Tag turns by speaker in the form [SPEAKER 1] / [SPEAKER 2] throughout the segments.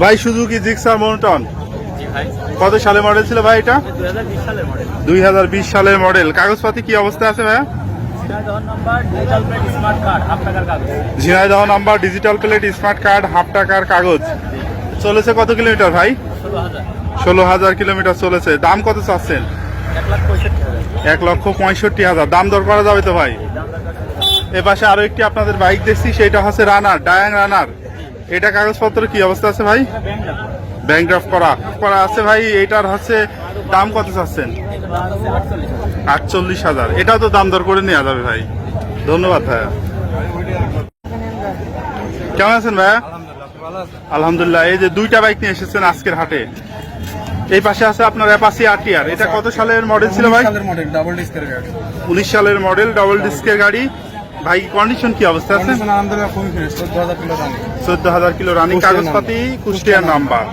[SPEAKER 1] ভাই Suzuki Gixxer monotone. কত সালে মডেল ছিল ভাই এটা?
[SPEAKER 2] দুই হাজার বিশ সালের মডেল
[SPEAKER 1] কাগজপাতি কি অবস্থা আছে ভাইয়া?
[SPEAKER 2] সিরাজদহ number digital plate smart card half
[SPEAKER 1] Jhenaidah number digital plate smart card half টাকার কাগজ। চলেছে কত কিলোমিটার ভাই?
[SPEAKER 2] ষোলো হাজার।
[SPEAKER 1] কিলোমিটার চলেছে। দাম কত চাচ্ছেন?
[SPEAKER 2] এক
[SPEAKER 1] লক্ষ পঁয়ষট্টি হাজার। দাম দর করা যাবে তো ভাই? এ পাশে আরও একটি আপনাদের বাইক দেখছি সেটা হচ্ছে রানার ডায়াং রানার এটা কাগজপত্র কি অবস্থা আছে ভাই? ব্যাংক ড্রাফট করা। করা আছে ভাই এটার হচ্ছে দাম কত চাচ্ছেন? আটচল্লিশ হাজার। এটাও তো দাম দর করে নেওয়া যাবে ভাই। ধন্যবাদ ভাইয়া। কেমন আছেন ভাইয়া? আলহামদুলিল্লাহ এই যে দুইটা বাইক নিয়ে এসেছেন আজকের হাটে। এই পাশে আছে আপনার অ্যাপাসি আরটিআর এটা কত সালের মডেল ছিল ভাই?
[SPEAKER 3] মডেল ডাবল ডিস্কের গাড়ি।
[SPEAKER 1] উনিশ সালের মডেল ডাবল ডিস্কের গাড়ি। ভাই কন্ডিশন কি অবস্থা আছে?
[SPEAKER 3] চোদ্দ হাজার কিলো
[SPEAKER 1] রানিং কাগজপাতি কুষ্টিয়ার নাম্বার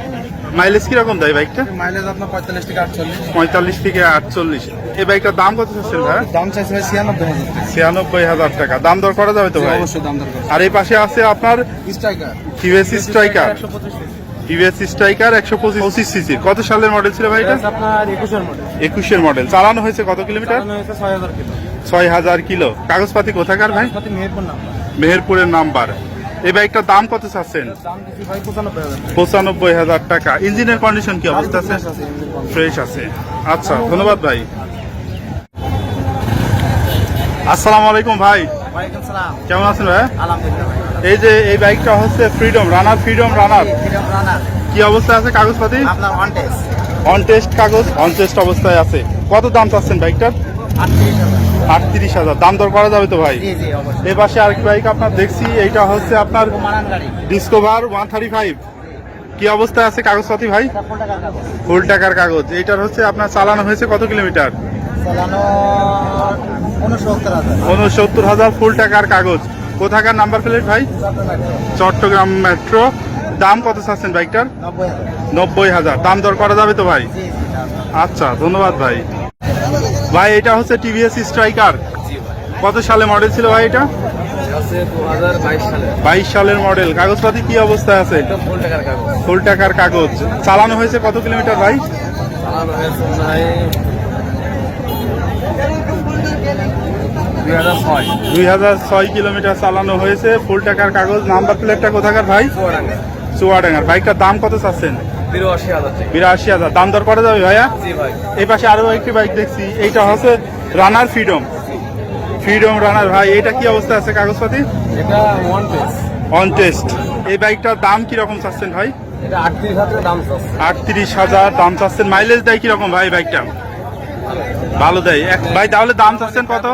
[SPEAKER 1] মাইলেজ কীরকম দেয় বাইকটা
[SPEAKER 3] মাইলেজ আপনার পঁয়তাল্লিশ থেকে আটচল্লিশ।
[SPEAKER 1] পঁয়তাল্লিশ থেকে আটচল্লিশ। এই বাইকটার দাম কত চাচ্ছেন ভাই?
[SPEAKER 3] দাম চাইছে ভাই ছিয়ানব্বই হাজার টাকা।
[SPEAKER 1] ছিয়ানব্বই হাজার টাকা। দাম দর করা যাবে তো ভাই?
[SPEAKER 3] অবশ্যই দাম দরকার
[SPEAKER 1] আর এই পাশে আছে আপনার
[SPEAKER 3] striker
[SPEAKER 1] TVS striker TVS striker একশো পঁচিশ সিসি। কত সালের মডেল ছিল ভাই এটা?
[SPEAKER 3] আপনার একুশের মডেল
[SPEAKER 1] একুশের মডেল চালানো হয়েছে কত কিলোমিটার?
[SPEAKER 3] ছয় হাজার কিলো।
[SPEAKER 1] ছয় হাজার কিলো। কাগজপাতি কোথাকার ভাই? মেহেরপুরের নাম্বার। এই বাইকটার দাম কত চাচ্ছেন?
[SPEAKER 3] পঁচানব্বই হাজার। টাকা।
[SPEAKER 1] ইঞ্জিনের কন্ডিশন কি অবস্থা আছে। ফ্রেশ আছে আচ্ছা ধন্যবাদ ভাই। আসসালামু আলাইকুম ভাই। কেমন আছেন ভাই? এই যে এই বাইকটা হচ্ছে ফ্রিডম রানার ফ্রিডম রানার কি অবস্থা আছে কাগজপাতি? অন টেস্ট কাগজ অন টেস্ট অবস্থায় আছে। কত দাম চাচ্ছেন বাইকটার?
[SPEAKER 3] আটত্রিশ হাজার।
[SPEAKER 1] দাম দর করা যাবে তো ভাই?
[SPEAKER 3] জি জি অবশ্যই।
[SPEAKER 1] এ পাশে আরেক বাইক আপনার দেখছি এইটা হচ্ছে আপনার ডিসকভার ওয়ান থার্টি ফাইভ। কি অবস্থায় আছে কাগজপাতি ভাই?
[SPEAKER 3] ফুল টাকার কাগজ।
[SPEAKER 1] এইটার হচ্ছে আপনার চালানো হয়েছে কত কিলোমিটার?
[SPEAKER 3] চালানো উনসত্তর হাজার।
[SPEAKER 1] ফুল টাকার কাগজ। কোথাকার নাম্বার প্লেট ভাই? চট্টগ্রাম মেট্রো। দাম কত চাচ্ছেন বাইকটার?
[SPEAKER 3] নব্বই হাজার।
[SPEAKER 1] দাম দর করা যাবে তো ভাই? আচ্ছা ধন্যবাদ ভাই। ভাই এটা হচ্ছে টিভিএস স্ট্রাইকার কত সালে মডেল ছিল ভাই এটা?
[SPEAKER 3] বাইশ
[SPEAKER 1] সালের মডেল কাগজপাতি কি অবস্থায় আছে?
[SPEAKER 3] ফুল টাকার কাগজ।
[SPEAKER 1] চালানো হয়েছে কত কিলোমিটার ভাই?
[SPEAKER 3] দুই হাজার ছয়
[SPEAKER 1] কিলোমিটার চালানো হয়েছে ফুল টাকার কাগজ। নাম্বার প্লেটটা কোথাকার ভাই?
[SPEAKER 3] চুয়াডাঙ্গা।
[SPEAKER 1] চুয়াডাঙ্গার। বাইকটার দাম কত চাচ্ছেন?
[SPEAKER 3] বিরাশি হাজার
[SPEAKER 1] দাম দর করা যাবে ভাইয়া? এই পাশে আরও একটি বাইক দেখছি। এইটা হচ্ছে রানার ফ্রিডম ফ্রিডম রানার ভাই এটা কি অবস্থা আছে কাগজপাতি?
[SPEAKER 3] এটা ওয়ান
[SPEAKER 1] অন টেস্ট এই বাইকটার দাম কি রকম চাচ্ছেন ভাই?
[SPEAKER 3] আটত্রিশ হাজার দাম
[SPEAKER 1] চাচ্ছেন। মাইলেজ দেয় কীরকম ভাই বাইকটা ভালো দেয়। ভাই তাহলে দাম চাচ্ছেন কত?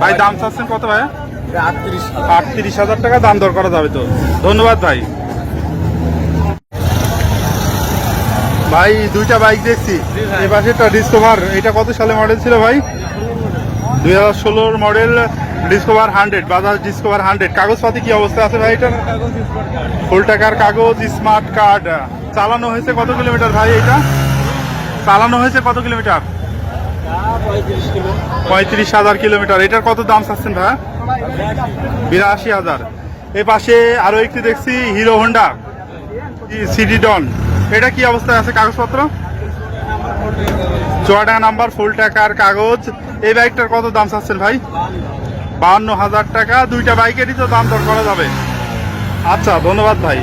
[SPEAKER 1] ভাই দাম চাচ্ছেন কত ভাই
[SPEAKER 3] এটা আটত্রিশ
[SPEAKER 1] আটত্রিশ হাজার টাকা দাম দর করা যাবে তো। ধন্যবাদ ভাই। ভাই দুইটা বাইক দেখছি। এই পাশে একটা ডিসকভার এটা কত সালে মডেল ছিল ভাই? দুই হাজার ষোলোর model Discover hundred Bajaj Discover hundred কাগজপাতি কি অবস্থা আছে ভাই এটা ফুল টাকার কাগজ স্মার্ট কার্ড চালানো হয়েছে কত কিলোমিটার ভাই এটা? চালানো হয়েছে কত কিলোমিটার?
[SPEAKER 3] পঁয়ত্রিশ
[SPEAKER 1] হাজার কিলোমিটার। এটার কত দাম চাচ্ছেন ভাই? বিরাশি হাজার। এই পাশে আরও একটি দেখছি হিরো হোন্ডা সিডি ডন এটা কি অবস্থায় আছে কাগজপত্র? চুয়াডাঙ্গা নাম্বার ফুল টাকার কাগজ। এই বাইকটার কত দাম চাচ্ছেন ভাই? বাহান্ন হাজার টাকা। দুইটা বাইকেরই তো দাম দর করা যাবে। আচ্ছা ধন্যবাদ ভাই।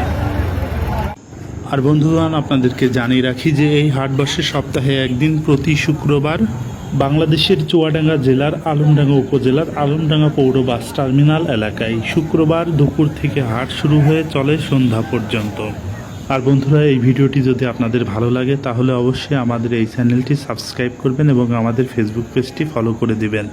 [SPEAKER 4] আর বন্ধুগণ, আপনাদেরকে জানিয়ে রাখি যে এই হাট বসে সপ্তাহে একদিন প্রতি শুক্রবার বাংলাদেশের চুয়াডাঙ্গা জেলার আলমডাঙ্গা উপজেলার আলমডাঙ্গা পৌর বাস টার্মিনাল এলাকায় শুক্রবার দুপুর থেকে হাট শুরু হয়ে চলে সন্ধ্যা পর্যন্ত। আর বন্ধুরা, এই ভিডিওটি যদি আপনাদের ভালো লাগে, তাহলে অবশ্যই আমাদের এই চ্যানেলটি সাবস্ক্রাইব করবেন এবং আমাদের ফেসবুক পেজটি ফলো করে দিবেন।